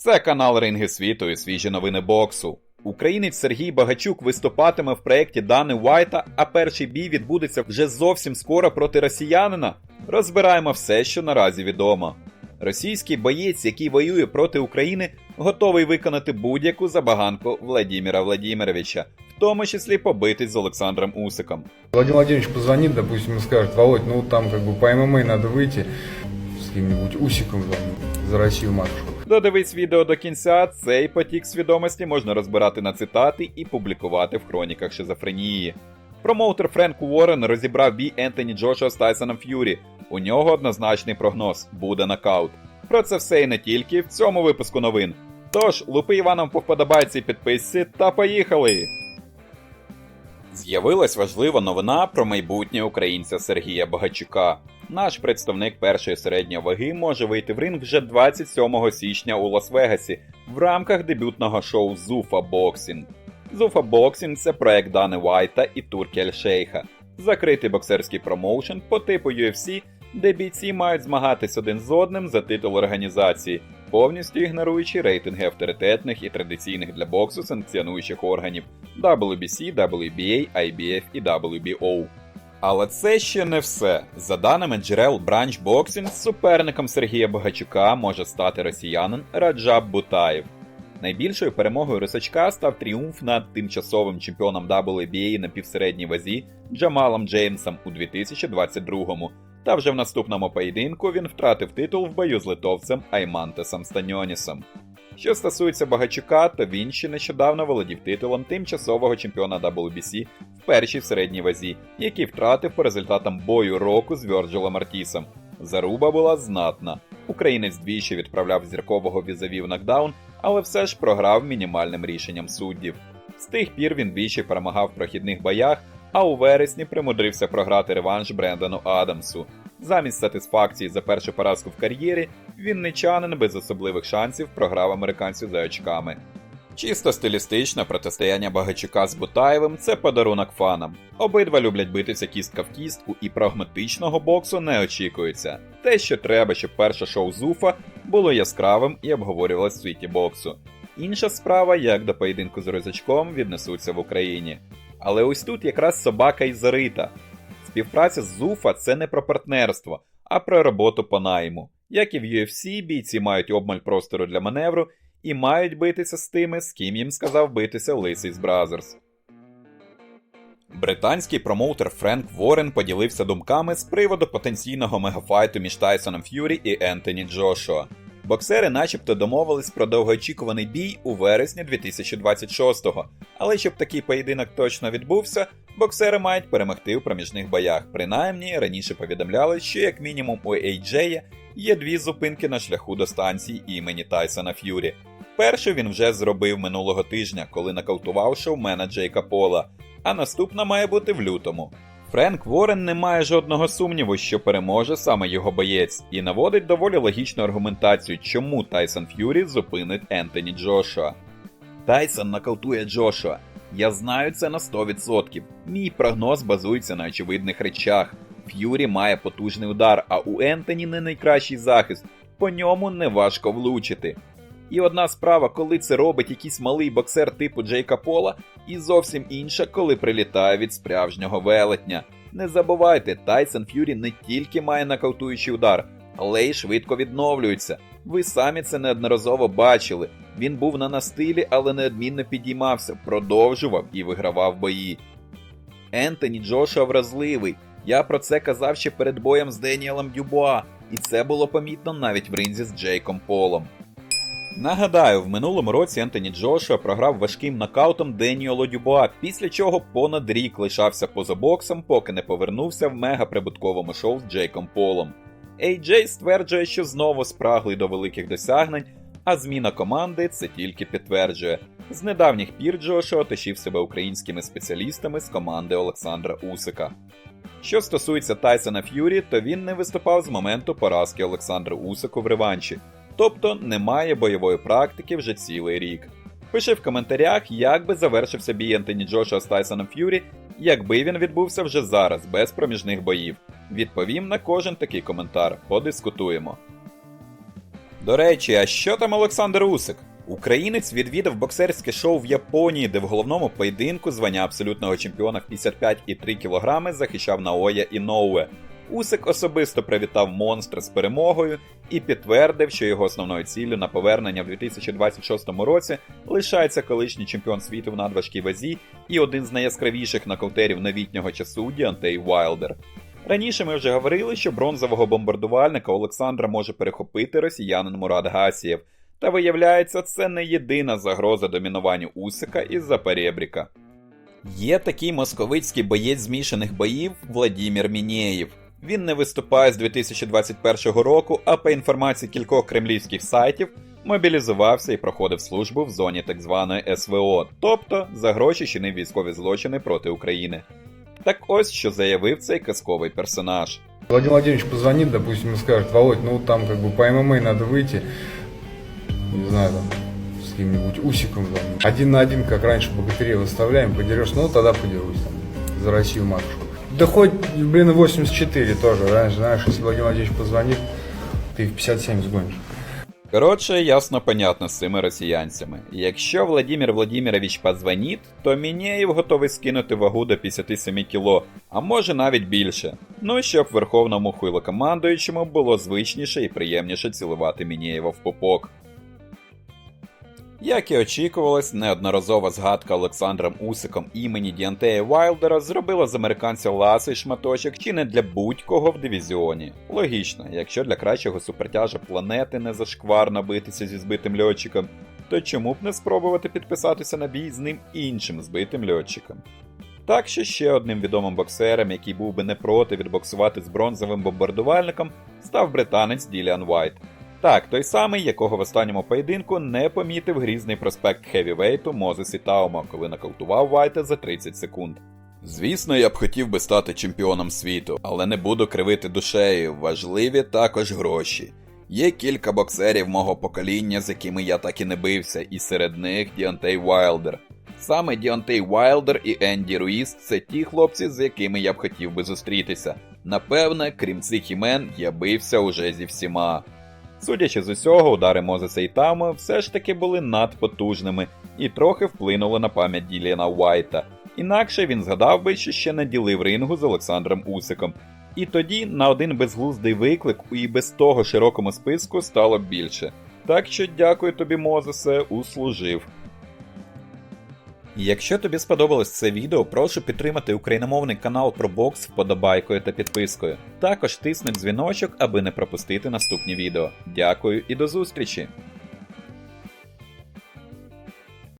Це канал Ринги світу і свіжі новини боксу. Українець Сергій Багачук виступатиме в проєкті Дани Уайта, а перший бій відбудеться вже зовсім скоро проти росіянина. Розбираємо все, що наразі відомо. Російський боєць, який воює проти України, готовий виконати будь-яку забаганку Владіміра Владімировича, в тому числі побитись з Олександром Усиком. Владимир Владимирович позвонит, допустим, и скажет, Володь, ну там как бы по ММА надо выйти с каким-нибудь усиком за Россию матушку. Додивись відео до кінця, цей потік свідомості можна розбирати на цитати і публікувати в хроніках шизофренії. Промоутер Френк Уоррен розібрав бій Ентоні Джошуа з Тайсоном Ф'юрі. У нього однозначний прогноз буде нокаут. Про це все і не тільки в цьому випуску новин. Тож, лупи Іваном по вподобайці підписці та поїхали! З'явилась важлива новина про майбутнє українця Сергія Багачука. Наш представник першої середньої ваги може вийти в ринг вже 27 січня у Лас-Вегасі в рамках дебютного шоу Зуфа Боксінг. Зуфа Боксінг це проект Дани Вайта і Туркі Аль-Шейха, закритий боксерський промоушен по типу UFC, де бійці мають змагатись один з одним за титул організації, повністю ігноруючи рейтинги авторитетних і традиційних для боксу санкціонуючих органів WBC, WBA, IBF і WBO. Але це ще не все. За даними джерел Branch Boxing, суперником Сергія Богачука може стати росіянин Раджаб Бутаєв. Найбільшою перемогою Рисачка став тріумф над тимчасовим чемпіоном WBA на півсередній вазі Джамалом Джеймсом у 2022-му. Та вже в наступному поєдинку він втратив титул в бою з литовцем Аймантесом Станьонісом. Що стосується Багачука, то він ще нещодавно володів титулом тимчасового чемпіона WBC першій в середній вазі, який втратив по результатам бою року з Вьорджелом Артісом. Заруба була знатна. Українець двічі відправляв зіркового візаві в нокдаун, але все ж програв мінімальним рішенням суддів. З тих пір він двічі перемагав в прохідних боях, а у вересні примудрився програти реванш Брендану Адамсу. Замість сатисфакції за першу поразку в кар'єрі, вінничанин без особливих шансів програв американцю за очками. Чисто стилістично протистояння Багачука з Бутаєвим це подарунок фанам. Обидва люблять битися кістка в кістку і прагматичного боксу не очікується. Те, що треба, щоб перше шоу Зуфа було яскравим і обговорювалось в світі боксу. Інша справа, як до поєдинку з Розячком віднесуться в Україні. Але ось тут якраз собака і зарита. Співпраця з Зуфа це не про партнерство, а про роботу по найму. Як і в UFC, бійці мають обмаль простору для маневру і мають битися з тими, з ким їм сказав битися Лисий з Бразерс. Британський промоутер Френк Ворен поділився думками з приводу потенційного мегафайту між Тайсоном Ф'юрі і Ентоні Джошуа. Боксери начебто домовились про довгоочікуваний бій у вересні 2026-го, але щоб такий поєдинок точно відбувся, боксери мають перемогти у проміжних боях. Принаймні, раніше повідомляли, що як мінімум у AJ є дві зупинки на шляху до станції імені Тайсона Ф'юрі. Першу він вже зробив минулого тижня, коли нокаутував шоумена Джейка Пола, а наступна має бути в лютому. Френк Ворен не має жодного сумніву, що переможе саме його боєць, і наводить доволі логічну аргументацію, чому Тайсон Ф'юрі зупинить Ентоні Джошуа. Тайсон нокаутує Джошуа. Я знаю це на 100%. Мій прогноз базується на очевидних речах. Ф'юрі має потужний удар, а у Ентоні не найкращий захист, по ньому не важко влучити. І одна справа, коли це робить якийсь малий боксер типу Джейка Пола, і зовсім інша, коли прилітає від справжнього велетня. Не забувайте, Тайсон Ф'юрі не тільки має нокаутуючий удар, але й швидко відновлюється. Ви самі це неодноразово бачили. Він був на настилі, але неодмінно підіймався, продовжував і вигравав бої. Ентоні Джошуа вразливий. Я про це казав ще перед боєм з Деніелом Дюбуа, і це було помітно навіть в ринзі з Джейком Полом. Нагадаю, в минулому році Ентоні Джошуа програв важким нокаутом Деніелу Дюбуа, після чого понад рік лишався поза боксом, поки не повернувся в мегаприбутковому шоу з Джейком Полом. AJ стверджує, що знову спраглий до великих досягнень, а зміна команди це тільки підтверджує. З недавніх пір Джошуа тишив себе українськими спеціалістами з команди Олександра Усика. Що стосується Тайсона Ф'юрі, то він не виступав з моменту поразки Олександра Усику в реванші, тобто немає бойової практики вже цілий рік. Пиши в коментарях, як би завершився бій Ентоні Джошуа з Тайсоном Ф'юрі, якби він відбувся вже зараз, без проміжних боїв. Відповім на кожен такий коментар, подискутуємо. До речі, а що там Олександр Усик? Українець відвідав боксерське шоу в Японії, де в головному поєдинку звання абсолютного чемпіона в 55,3 кг захищав Наоя Іноуе. Усик особисто привітав монстра з перемогою і підтвердив, що його основною ціллю на повернення в 2026 році лишається колишній чемпіон світу в надважкій вазі і один з найяскравіших нокаутерів новітнього часу Діантей Вайлдер. Раніше ми вже говорили, що бронзового бомбардувальника Олександра може перехопити росіянин Мурат Гасієв. Та виявляється, це не єдина загроза домінуванню Усика із-за перебріка. Є такий московицький боєць змішаних боїв Владімір Мінєєв. Він не виступає з 2021 року, а по інформації кількох кремлівських сайтів мобілізувався і проходив службу в зоні так званої СВО, тобто за гроші чинив військові злочини проти України. Так ось що заявив цей казковий персонаж. Владимир Владимирович позвонит, допустим, и скажет, Володь, ну там как бы по ММА надо выйти, не знаю, там, с каким-нибудь усиком, там, один на один, как раньше богатырей выставляем, подерешь, ну тогда подерусь, там, за Россию матушку. Да хоть, блин, и 84 тоже, раньше, знаешь, если Владимир Владимирович позвонит, ты в 57 сгонишь. Коротше, ясно понятно з цими росіянцями. Якщо Владимир Владимирович позвонить, то Мінєєв готовий скинути вагу до 57 кіло, а може навіть більше. Ну щоб верховному хуйлокомандуючому було звичніше і приємніше цілувати Мінєєва в попок. Як і очікувалось, неодноразова згадка Олександром Усиком імені Діантея Вайлдера зробила з американця ласий шматочок чи не для будь-кого в дивізіоні. Логічно, якщо для кращого супертяжа планети не зашкварно битися зі збитим льотчиком, то чому б не спробувати підписатися на бій з ним іншим збитим льотчиком? Так що ще одним відомим боксером, який був би не проти відбоксувати з бронзовим бомбардувальником, став британець Діліан Вайт. Так, той самий, якого в останньому поєдинку не помітив грізний проспект хевівейту Мозес Ітаумо, коли нокаутував Вайта за 30 секунд. Звісно, я б хотів би стати чемпіоном світу, але не буду кривити душею. Важливі також гроші. Є кілька боксерів мого покоління, з якими я так і не бився, і серед них Діантей Вайлдер. Саме Діантей Вайлдер і Енді Руїс це ті хлопці, з якими я б хотів би зустрітися. Напевне, крім цих імен, я бився уже зі всіма. Судячи з усього, удари Мозеса і Тама все ж таки були надпотужними і трохи вплинули на пам'ять Діліана Уайта. Інакше він згадав би, що ще не ділив рингу з Олександром Усиком. І тоді на один безглуздий виклик і без того широкому списку стало більше. Так що дякую тобі, Мозесе, услужив. Якщо тобі сподобалось це відео, прошу підтримати україномовний канал про бокс вподобайкою та підпискою. Також тисни дзвіночок, аби не пропустити наступні відео. Дякую і до зустрічі!